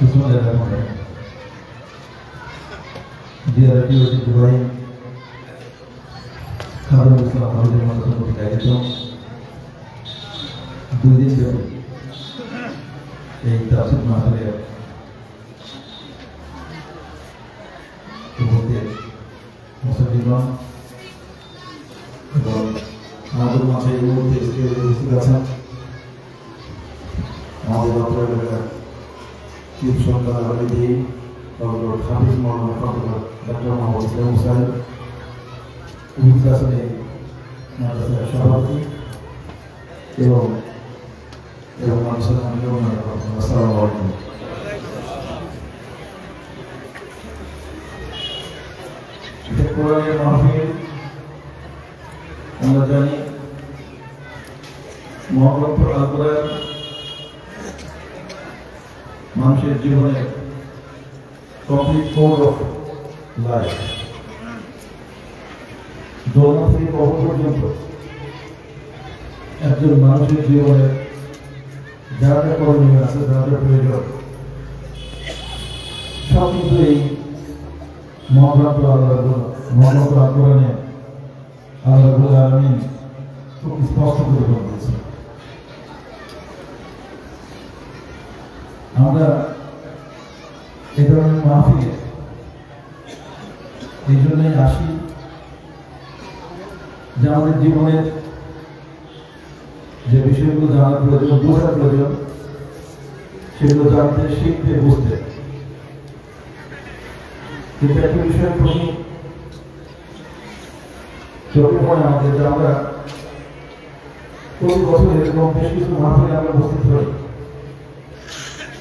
Bismillahirrahmanirrahim. Dear Deputy Ibrahim, খাবার ইসলাম আমাদের মাদ্রাসা কর্তৃক আয়োজিত দুই দিন ব্যাপী এই তাফসির মাহফিলের উপস্থিত মুসলিমগণ এবং আমাদের মাঝে এই মুহূর্তে উপস্থিত আছেন আমাদের এলাকার চিফ সরকার আলমী ডক্টর হাফিজ মোহাম্মদ ফখরুল ডক্টর মোহাম্মদ ইসলাম সাহেব এই মাদ্রাসার সভাপতি এবং এবং মানুষের আসসালামু আমরা জানি কোরআন মানুষের জীবনে একজন মানুষের জীবনে যা যা করণীয় আছে যা যা প্রয়োজন। সব কিন্তু এই মহাগ্রন্থ আল্লাহ আন্দোলনে আল্লাহ আলমী খুব স্পষ্ট করে বলে আমরা এই ধরনের মাহফিলে এই জন্যই আসি যে আমাদের জীবনের যে বিষয়গুলো জানার প্রয়োজন, বোঝার প্রয়োজন, সেগুলো জানতে, শিখতে, বুঝতে। কিন্তু একটা বিষয়ের প্রতি চোখে পড়ে আমাদের যে আমরা প্রতি বছর এরকম বেশ কিছু মাহফিলে আমরা উপস্থিত হই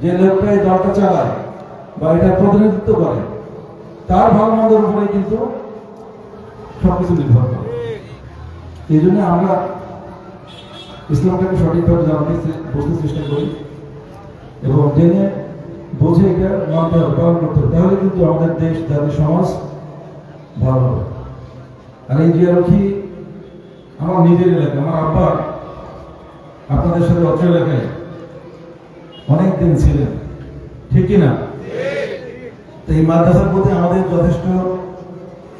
যে লোকটা এই দলটা চালায় বা এটা প্রতিনিধিত্ব করে, তার ভালো মন্দের উপরে কিন্তু সবকিছু নির্ভর করে। এই জন্য আমরা ইসলামটাকে সঠিকভাবে জানতে বুঝতে চেষ্টা করি এবং জেনে বুঝে এটা মানতে হবে, পালন করতে হবে। তাহলে কিন্তু আমাদের দেশ জাতি সমাজ ভালো হবে। আর এই জিয়ারক্ষী আমার নিজের এলাকা আমার আব্বা আপনাদের সাথে অত্র এলাকায় অনেক দিন ছিলেন। ঠিক না তো এই মাদ্রাসার প্রতি আমাদের যথেষ্ট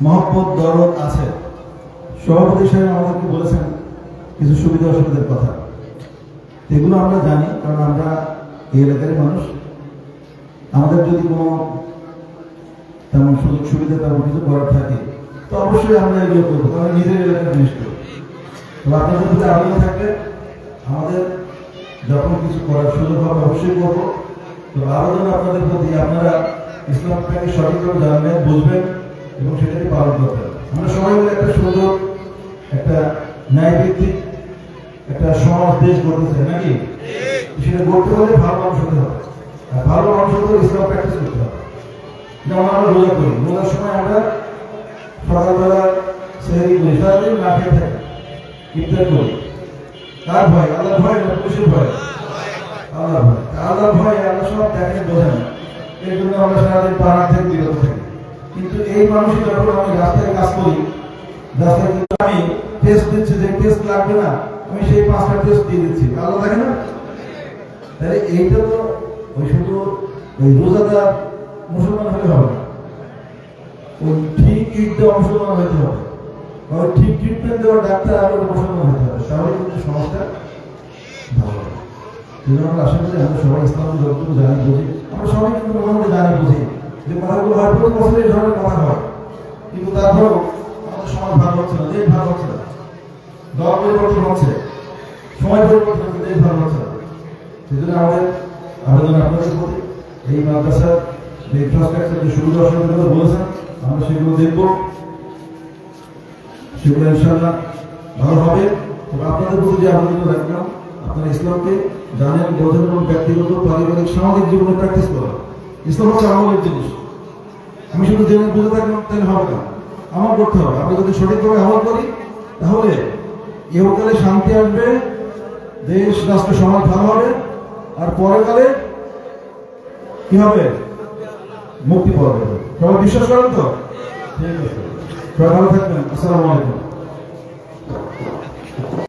মহব্বত, দরদ আছে। সভাপতি সাহেব আমাদেরকে বলেছেন কিছু সুবিধা অসুবিধার কথা। এগুলো আমরা জানি, কারণ আমরা এই এলাকার মানুষ। আমাদের যদি কোনো তেমন সুযোগ সুবিধা তেমন কিছু করার থাকে, তো অবশ্যই আমরা এগুলো করব, কারণ নিজের এলাকার জিনিস করব আপনাদের প্রতি আগ্রহ থাকলে আমাদের যখন কিছু করার সুযোগ হবে, অবশ্যই করব। তো আবেদন আপনাদের প্রতি আপনারা ইসলামটাকে সঠিকভাবে জানবেন, বুঝবেন এবং সেটাকে পালন করবেন আমরা সবাই মিলে একটা সুন্দর, একটা ন্যায়ভিত্তিক একটা সমাজ, দেশ গড়তে চাই, নাকি? সেটা গড়তে হলে ভালো মানুষ হতে হবে। আর ভালো মানুষ হতে ইসলাম প্র্যাকটিস করতে হবে। যেমন আমরা রোজা করি। রোজার সময় আমরা সকালবেলা সেহরি করি, সারাদিন না খেয়ে থাকি, ইফতার করি। কার ভয় আল্লাহ ভয় না পুলিশের ভয়। আল্লাহ ভয়। আল্লাহ ভয় আল্লাহ সব দেখেন, বোঝেন। এর জন্য আমরা সারাদিন পাড়া থেকে বিরত থাকি। কিন্তু এই মানুষই যখন আমি রাস্তায় কাজ করি, রাস্তায় কিন্তু আমি টেস্ট দিচ্ছি যে টেস্ট লাগবে না, আমি সেই পাঁচটা টেস্ট দিয়ে দিচ্ছি। আল্লাহ দেখে না? তাহলে এইটা তো ওই শুধু ওই রোজাদার মুসলমান হলে হবে না। ওই ঠিক ঈদ দেওয়া মুসলমান হইতে হবে। ঠিক ট্রিটমেন্ট দেওয়া ডাক্তার আর ওই মুসলমান হইতে হবে তাহলে কিন্তু সমাজটা ভালো হবে। এই জন্য আমরা আশা করি আমরা সবাই ইসলাম যতটুকু জানি বুঝি, আমরা সবাই কিন্তু মোটামুটি জানি বুঝি যে কথাগুলো হয় প্রতি বছর এই ধরনের কথা হয়। কিন্তু তারপরেও আমাদের সমাজ ভালো হচ্ছে না, দেশ ভালো হচ্ছে না। দল পরিবর্তন হচ্ছে সময় পরিবর্তন হচ্ছে, দেশ ভালো হচ্ছে না। সেই জন্য আমাদের আবেদন আপনাদের প্রতি। এই মাদ্রাসার ইনফ্রাস্ট্রাকচার যে সুবিধা অসুবিধাগুলো বলেছেন, আমরা সেগুলো দেখব। সেগুলো ইনশাল্লাহ ভালো হবে। তবে আপনাদের প্রতি যে আবেদন রাখলাম, আপনারা ইসলামকে জানেন, বোঝেন এবং ব্যক্তিগত, পারিবারিক, সামাজিক জীবনে প্র্যাকটিস করেন। ইসলাম হচ্ছে আমলের জিনিস। আমি শুধু জেনে বুঝে থাকলাম, তাহলে হবে না। আমল করতে হবে। আমরা যদি সঠিকভাবে আমল করি, তাহলে ইহকালে শান্তি আসবে, দেশ, রাষ্ট্র, সমাজ ভালো হবে। আর পরকালে কি হবে? মুক্তি পাওয়া যাবে। সবাই বিশ্বাস করেন তো? ঠিক আছে। সবাই থাকবেন। আসসালামু আলাইকুম।